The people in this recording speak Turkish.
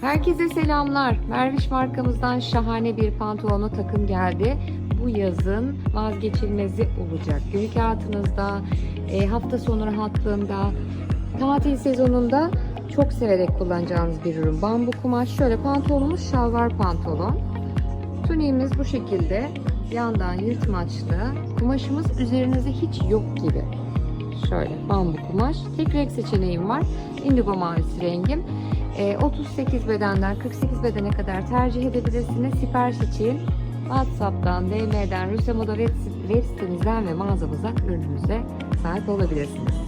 Herkese selamlar. Merviş markamızdan şahane bir pantolonlu takım geldi. Bu yazın vazgeçilmezi olacak. Günlük hayatınızda, e, hafta sonu rahatlığında, tatil sezonunda çok severek kullanacağınız bir ürün. Bambu kumaş. Şöyle pantolonumuz şalvar pantolon. Tuniğimiz bu şekilde. Yandan yırtmaçlı. Kumaşımız üzerinizde hiç yok gibi. Şöyle bambu kumaş. Tek renk seçeneğim var. Indigo mavisi rengim. Ee, 38 bedenden 48 bedene kadar tercih edebilirsiniz. Sipariş için WhatsApp'tan, DM'den, web, web sitemizden ve mağazamızdan ürünümüze sahip olabilirsiniz.